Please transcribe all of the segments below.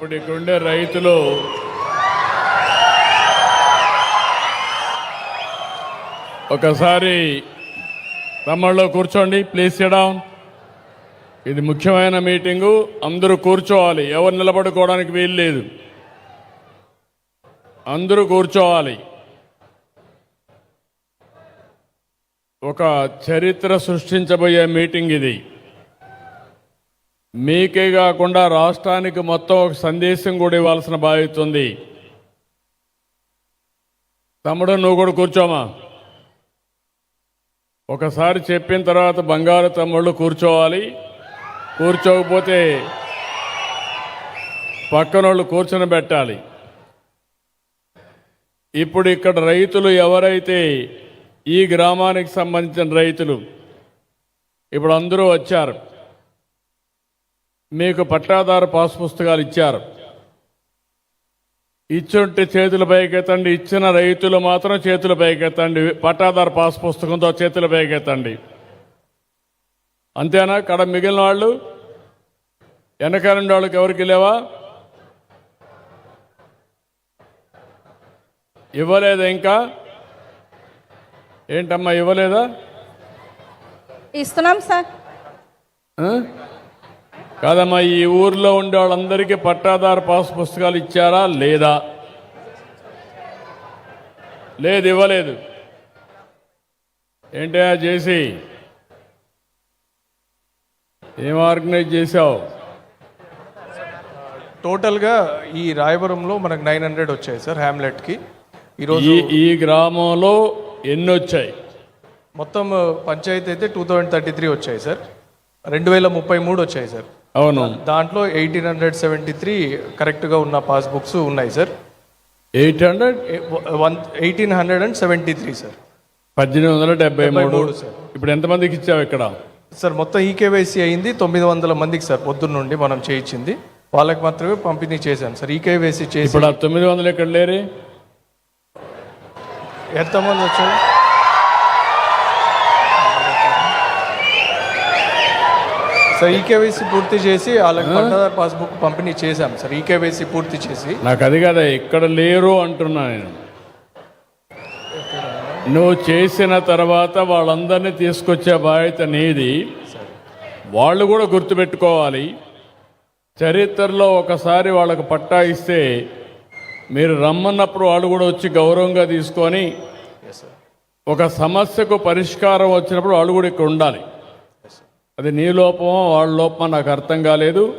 ఇప్పుడు ఇక్కడుండే రైతులు ఒకసారి తమ్ముళ్ళు కూర్చోండి ప్లీజ్ సిడౌన్ ఇది ముఖ్యమైన మీటింగు అందరూ కూర్చోవాలి. ఎవరు నిలబడుకోవడానికి వీలు లేదు. అందరూ కూర్చోవాలి. ఒక చరిత్ర సృష్టించబోయే మీటింగ్ ఇది. మీకే కాకుండా రాష్ట్రానికి మొత్తం ఒక సందేశం కూడా ఇవ్వాల్సిన బాధ్యత ఉంది. తమ్ముడు నువ్వు కూడా కూర్చోమా? ఒకసారి చెప్పిన తర్వాత బంగారు తమ్ముళ్ళు కూర్చోవాలి. కూర్చోకపోతే పక్కనోళ్ళు కూర్చొని పెట్టాలి. ఇప్పుడు ఇక్కడ రైతులు ఎవరైతే ఈ గ్రామానికి సంబంధించిన రైతులు ఇప్పుడు అందరూ వచ్చారు. మీకు పట్టాదారు పాస్ పుస్తకాలు ఇచ్చారు. ఇచ్చుంటే చేతుల పైకెత్తండి. ఇచ్చిన రైతులు మాత్రం చేతుల పైకెత్తండి. పట్టాదారు పాస్ పుస్తకంతో చేతుల పైకెత్తండి. అంతేనా? కడ మిగిలిన వాళ్ళు? వెనకాలండి వాళ్ళకి ఎవరికి లేవా? ఇవ్వలేదా ఇంకా? ఏంటమ్మా ఇవ్వలేదా? ఇస్తున్నాం సార్? కాదమ్మా ఈ ఊర్లో ఉండే వాళ్ళందరికీ పట్టాదారు పాస్ పుస్తకాలు ఇచ్చారా? లేదా. లేదు ఇవ్వలేదు. ఏంటయ్యా చేసి ఏం ఆర్గనైజ్ చేసావు టోటల్గా ఈ రాయవరంలో మనకు నైన్ హండ్రెడ్ వచ్చాయి సార్ హ్యామ్లెట్కి ఈరోజు ఈ ఈ గ్రామంలో ఎన్ని వచ్చాయి? మొత్తం పంచాయతీ అయితే టూ థౌజండ్ థర్టీ త్రీ వచ్చాయి సార్. రెండు వేల ముప్పై మూడు వచ్చాయి సార్. అవును. దాంట్లో ఎయిటీన్ హండ్రెడ్ సెవెంటీ త్రీ కరెక్ట్గా ఉన్న పాస్బుక్స్ ఉన్నాయి sir. Eight hundred? One eighteen hundred and seventy three sir. పద్దెనిమిది వందల డెబ్బై మూడు. సార్. ఇప్పుడు ఎంతమందికి ఇచ్చావు ఇక్కడ? సార్ మొత్తం ఈకేవైసీ అయింది తొమ్మిది వందల మందికి సార్ పొద్దున్న నుండి మనం చేయించింది. వాళ్ళకి మాత్రమే పంపిణీ చేశాం సార్. ఈకేవైసీ చేసి ఇప్పుడు తొమ్మిది వందలు ఇక్కడ లేరే? ఎంతమంది వచ్చారు? సార్ ఈకేవైసీ పూర్తి చేసి వాళ్ళకి పట్టాదారు పాస్బుక్ పంపిణీ చేశాం సార్ ఈకేవైసీ పూర్తి చేసి. నాకు అది కదా ఇక్కడ లేరు అంటున్నా నేను. నువ్వు చేసిన తర్వాత వాళ్ళందరినీ తీసుకొచ్చే బాధ్యత నీది. వాళ్ళు కూడా గుర్తుపెట్టుకోవాలి. చరిత్రలో ఒకసారి వాళ్ళకు పట్టా ఇస్తే మీరు రమ్మన్నప్పుడు వాళ్ళు కూడా వచ్చి గౌరవంగా తీసుకొని ఒక సమస్యకు పరిష్కారం వచ్చినప్పుడు వాళ్ళు కూడా ఇక్కడ ఉండాలి. అది నీ లోపమో వాళ్ళ లోపమో నాకు అర్థం కాలేదు.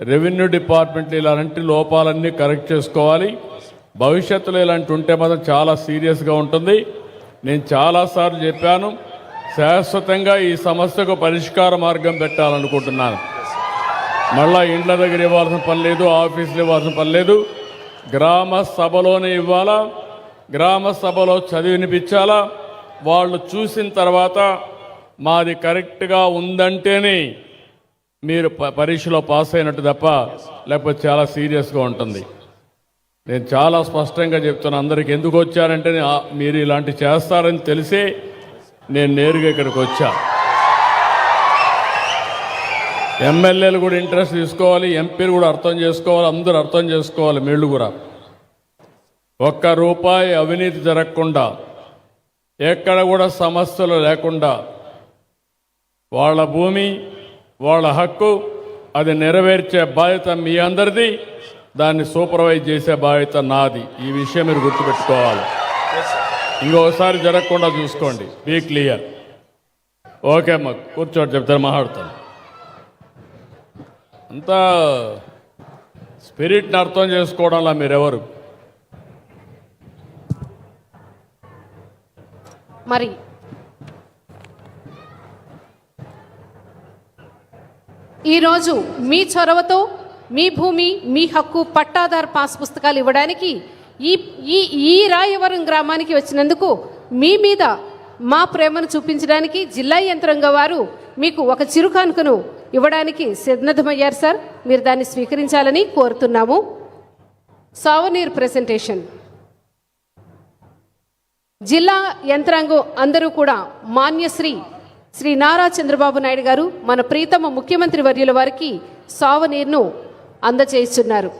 రెవెన్యూ డిపార్ట్మెంట్లు ఇలాంటి లోపాలన్నీ కరెక్ట్ చేసుకోవాలి. భవిష్యత్తులో ఇలాంటి ఉంటే మాత్రం చాలా సీరియస్గా ఉంటుంది. నేను చాలాసార్లు చెప్పాను శాశ్వతంగా ఈ సమస్యకు పరిష్కార మార్గం పెట్టాలనుకుంటున్నాను. మళ్ళా ఇండ్ల దగ్గర ఇవ్వాల్సిన పని లేదు ఆఫీసులు ఇవ్వాల్సిన పని లేదు. గ్రామ సభలోనే ఇవ్వాలా? గ్రామ సభలో చదివినిపించాలా? వాళ్ళు చూసిన తర్వాత మాది కరెక్ట్గా ఉందంటేనే మీరు ప- పరీక్షలో పాస్ అయినట్టు తప్ప లేకపోతే చాలా సీరియస్గా ఉంటుంది. నేను చాలా స్పష్టంగా చెప్తున్నా అందరికి ఎందుకు వచ్చారంటే మీరు ఇలాంటి చేస్తారని తెలిసే నేను నేరుగా ఇక్కడికి వచ్చా. ఎమ్మెల్యేలు కూడా ఇంట్రెస్ట్ తీసుకోవాలి ఎంపీలు కూడా అర్థం చేసుకోవాలి అందరూ అర్థం చేసుకోవాలి వీళ్ళు కూడా. ఒక్క రూపాయి అవినీతి జరగకుండా ఎక్కడ కూడా సమస్యలు లేకుండా వాళ్ళ భూమి వాళ్ళ హక్కు అది నెరవేర్చే బాధ్యత మీ అందరిది. దాన్ని సూపర్వైజ్ చేసే బాధ్యత నాది. ఈ విషయం మీరు గుర్తుపెట్టుకోవాలి. ఇంకోసారి జరగకుండా చూసుకోండి. బీ క్లియర్ ఓకే అమ్మ కూర్చోటి చెప్తారు మాట్లాడతాను. అంతా స్పిరిట్ని అర్థం చేసుకోవడంలా మీరెవరు? మరి ఈరోజు మీ చొరవతో మీ భూమి మీ హక్కు పట్టాదారు పాస్ పుస్తకాలు ఇవ్వడానికి ఈ ఈ ఈ రాయవరం గ్రామానికి వచ్చినందుకు మీ మీద మా ప్రేమను చూపించడానికి జిల్లా యంత్రాంగ వారు మీకు ఒక చిరుకానుకను ఇవ్వడానికి సిద్ధమయ్యారు సార్. మీరు దాన్ని స్వీకరించాలని కోరుతున్నాము. Souvenir presentation. జిల్లా యంత్రాంగం అందరూ కూడా మాన్యశ్రీ శ్రీ నారా చంద్రబాబు నాయుడు గారు మన ప్రీతమ ముఖ్యమంత్రి వర్యుల వారికి సావనీర్ను అందజేస్తున్నారు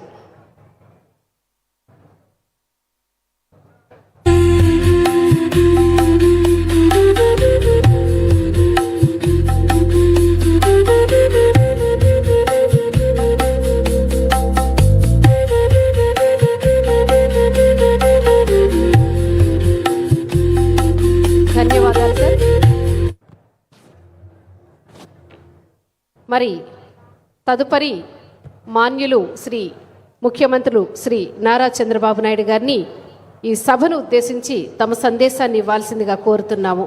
ధన్యవాదాలు సార్. మరి తదుపరి మాన్యులు శ్రీ ముఖ్యమంత్రులు శ్రీ నారా చంద్రబాబు నాయుడు గారిని ఈ సభను ఉద్దేశించి తమ సందేశాన్ని ఇవ్వాల్సిందిగా కోరుతున్నాము.